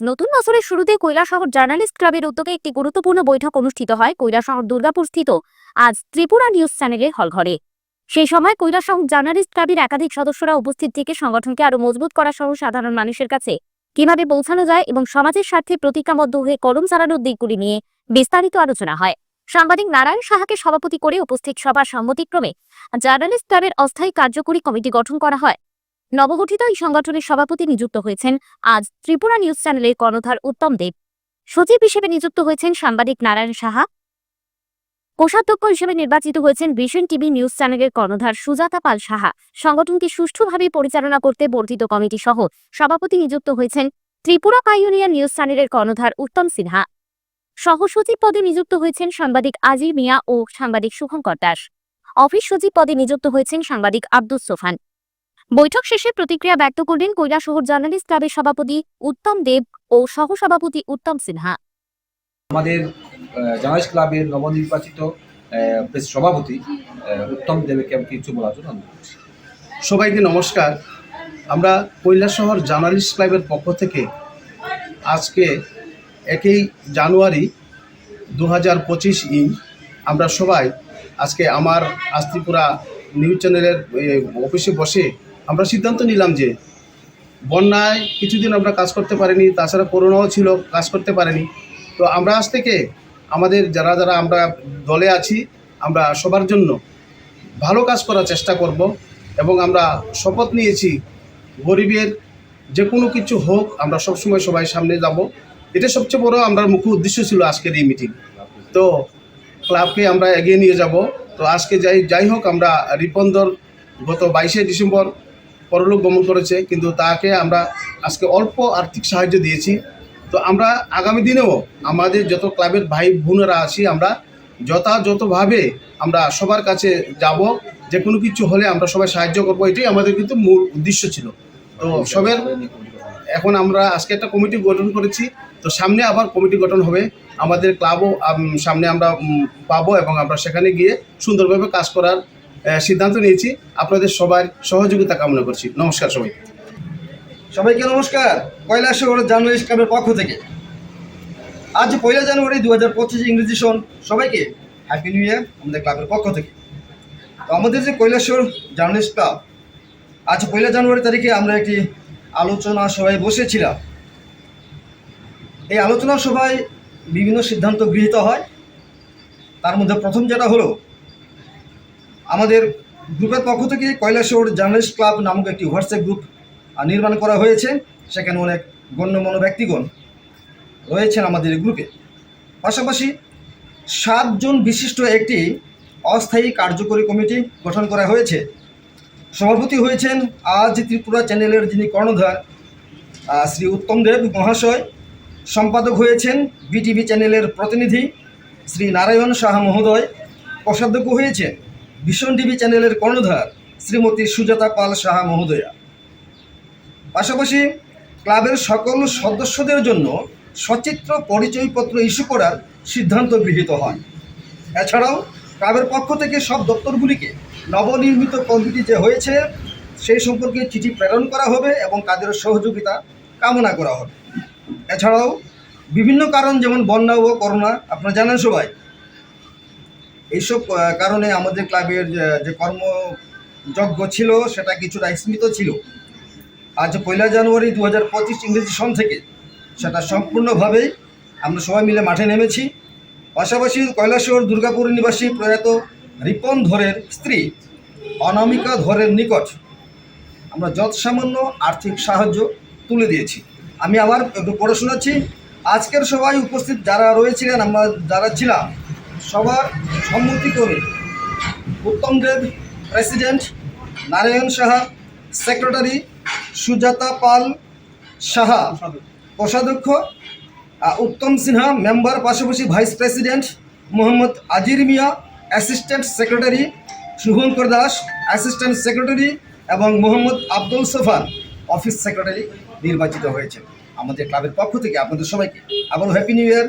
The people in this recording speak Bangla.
নতুন বছরের শুরুতে কৈলাসহর জার্নালিস্ট ক্লাবের উদ্যোগে একটি গুরুত্বপূর্ণ বৈঠক অনুষ্ঠিত হয় কৈলাসহর দুর্গাপুর স্থিত আজ ত্রিপুরা নিউজ চ্যানেলের হলঘরে সেই সময় কৈলাসহর জার্নালিস্ট ক্লাবের একাধিক সদস্যরা উপস্থিত থেকে সংগঠনকে আরও মজবুত করা সহ সাধারণ মানুষের কাছে কীভাবে পৌঁছানো যায় এবং সমাজের স্বার্থে প্রতিজ্ঞাবদ্ধ হয়ে কলম চালানোর দিকগুলি নিয়ে বিস্তারিত আলোচনা হয়। সাংবাদিক নারায়ণ সাহাকে সভাপতি করে উপস্থিত সভার সম্মতিক্রমে জার্নালিস্ট ক্লাবের অস্থায়ী কার্যকরী কমিটি গঠন করা হয়। নবগঠিত এই সংগঠনের সভাপতি নিযুক্ত হয়েছেন আজ ত্রিপুরা নিউজ চ্যানেলের কর্ণধার উত্তম দেব। সচিব হিসেবে নিযুক্ত হয়েছেন সাংবাদিক নারায়ণ সাহা। কোষাধ্যক্ষ হিসেবে নির্বাচিত হয়েছেন ভিশন টিভি নিউজ চ্যানেলের কর্ণধার সুজাতা পাল সাহা। সংগঠনকে সুষ্ঠুভাবে পরিচালনা করতে বর্ধিত কমিটি সহ সভাপতি নিযুক্ত হয়েছেন ত্রিপুরা পাইওনিয়ার নিউজ চ্যানেলের কর্ণধার উত্তম সিনহা। সহসচিব পদে নিযুক্ত হয়েছেন সাংবাদিক আজির মিয়া ও সাংবাদিক শুভঙ্কর দাস। অফিস সচিব পদে নিযুক্ত হয়েছেন সাংবাদিক আব্দুস সোফান। বৈঠক শেষে প্রতিক্রিয়া ব্যক্ত করলেন কৈলাসহর জার্নালিস্ট ক্লাবের সভাপতি উত্তম দেব ও সহসভাপতি উত্তম সিনহা আমাদের জার্নালিস্ট ক্লাবের নবনির্বাচিত সভাপতি উত্তম দেবকে আমি কিছু বলার জন্য অনুরোধ করছি। সবাইকে নমস্কার আমরা কৈলাসহর জার্নালিস্ট ক্লাবের পক্ষ থেকে আজকে একই জানুয়ারি দু হাজার পঁচিশ ইন আমরা সবাই আজকে আমার আস্তিপুরা নিউজ চ্যানেলের অফিসে বসে আমরা সিদ্ধান্ত নিলাম যে বন্যায় কিছুদিন আমরা কাজ করতে পারিনি, তাছাড়া করোনাও ছিল, কাজ করতে পারিনি। তো আমরা আজ থেকে আমাদের যারা যারা আমরা দলে আছি, আমরা সবার জন্য ভালো কাজ করার চেষ্টা করব এবং আমরা শপথ নিয়েছি, গরিবের যে কোনো কিছু হোক, আমরা সবসময় সবাই সামনে যাব। এটা সবচেয়ে বড় আমরা মুখ্য উদ্দেশ্য ছিল আজকের এই মিটিং তো ক্লাবকে আমরা এগিয়ে নিয়ে যাব। তো আজকে যাই যাই হোক, আমরা রিপন্দর গত বাইশে ডিসেম্বর পরলোক গমন করেছে, কিন্তু তাকে আমরা আজকে অল্প আর্থিক সাহায্য দিয়েছি। তো আমরা আগামী দিনেও আমাদের যত ক্লাবের ভাই বোনেরা আছি, আমরা যথাযথভাবে আমরা সবার কাছে যাব। যে কোনো কিছু হলে আমরা সবাই সাহায্য করব, এটাই আমাদের কিন্তু মূল উদ্দেশ্য ছিল। তো সবের এখন আমরা আজকে একটা কমিটি গঠন করেছি, তো সামনে আবার কমিটি গঠন হবে। আমাদের ক্লাবও সামনে আমরা পাবো এবং আমরা সেখানে গিয়ে সুন্দরভাবে কাজ করার সিদ্ধান্ত নিয়েছি। আপনাদের সবার সহযোগিতা কামনা করছি। নমস্কার সবাই। সবাইকে নমস্কার। কৈলাসহর জার্নালিস্ট ক্লাবের পক্ষ থেকে। আজ পয়লা জানুয়ারি দু হাজার পঁচিশ ইংরেজি সন। সবাইকে হ্যাপি নিউ ইয়ার আমাদের ক্লাবের পক্ষ থেকে। তো আমাদের যে কৈলাসহর জার্নালিস্ট ক্লাব, আজ পয়লা জানুয়ারি তারিখে আমরা একটি আলোচনা সভায় বসেছিলাম। এই আলোচনা সভায় বিভিন্ন সিদ্ধান্ত গৃহীত হয়। তার মধ্যে প্রথম যেটা হলো আমাদের গ্রুপের পক্ষ থেকে কৈলাসহর জার্নালিস্ট ক্লাব নামক একটি হোয়াটসঅ্যাপ গ্রুপ নির্মাণ করা হয়েছে। সেখানে অনেক গণ্যমান্য ব্যক্তিগণ রয়েছেন আমাদের গ্রুপে। পাশাপাশি সাতজন বিশিষ্ট একটি অস্থায়ী কার্যকরী কমিটি গঠন করা হয়েছে। সভাপতি হয়েছেন আজ ত্রিপুরা চ্যানেলের যিনি কর্ণধার শ্রী উত্তম দেব মহাশয়। সম্পাদক হয়েছেন বিটিভি চ্যানেলের প্রতিনিধি শ্রী নারায়ণ সাহা মহোদয়। কোষাধ্যক্ষ হয়েছেন ভীষণ টিভি চ্যানেলের কর্ণধার শ্রীমতী সুজাতা পাল সাহা মহোদয়া। পাশাপাশি ক্লাবের সকল সদস্যদের জন্য সচিত্র পরিচয়পত্র ইস্যু করার সিদ্ধান্ত গৃহীত হয়। এছাড়াও ক্লাবের পক্ষ থেকে সব দপ্তরগুলিকে নবনির্মিত কমিটি যে হয়েছে, সেই সম্পর্কে চিঠি প্রেরণ করা হবে এবং তাদের সহযোগিতা কামনা করা হবে। এছাড়াও বিভিন্ন কারণ, যেমন বন্যা ও করোনা, আপনারা জানেন সবাই এইসব কারণে আমাদের ক্লাবের যে- কর্মযজ্ঞ ছিল সেটা কিছুটা স্মৃত ছিল। আজ পয়লা জানুয়ারি দু হাজার পঁচিশ ইংরেজি সন থেকে সেটা সম্পূর্ণভাবেই আমরা সবাই মিলে মাঠে নেমেছি। পাশাপাশি কৈলাসহর দুর্গাপুর নিবাসী প্রয়াত রিপন ধরের স্ত্রী অনামিকা ধরের নিকট আমরা যৎসামান্য আর্থিক সাহায্য তুলে দিয়েছি। আমি আবার একটু পড়ে শোনাচ্ছি। আজকের সবাই উপস্থিত যারা রয়েছিলেন, আমরা যারা ছিলাম সবার সম্মতিক্রমে উত্তম দেব প্রেসিডেন্ট নারায়ণ সাহা, সেক্রেটারি সুজাতা পাল সাহা, কোষাধ্যক্ষ উত্তম সিনহা, মেম্বার পাশাপাশি vice president Mohammad Azir Mia, assistant secretary Shubhankar Das, assistant secretary এবং মোহাম্মদ আব্দুল সোফান, অফিস সেক্রেটারি নির্বাচিত হয়েছে আমাদের ক্লাবের পক্ষ থেকে। আপনাদের সবাইকে আবারও হ্যাপি নিউ ইয়ার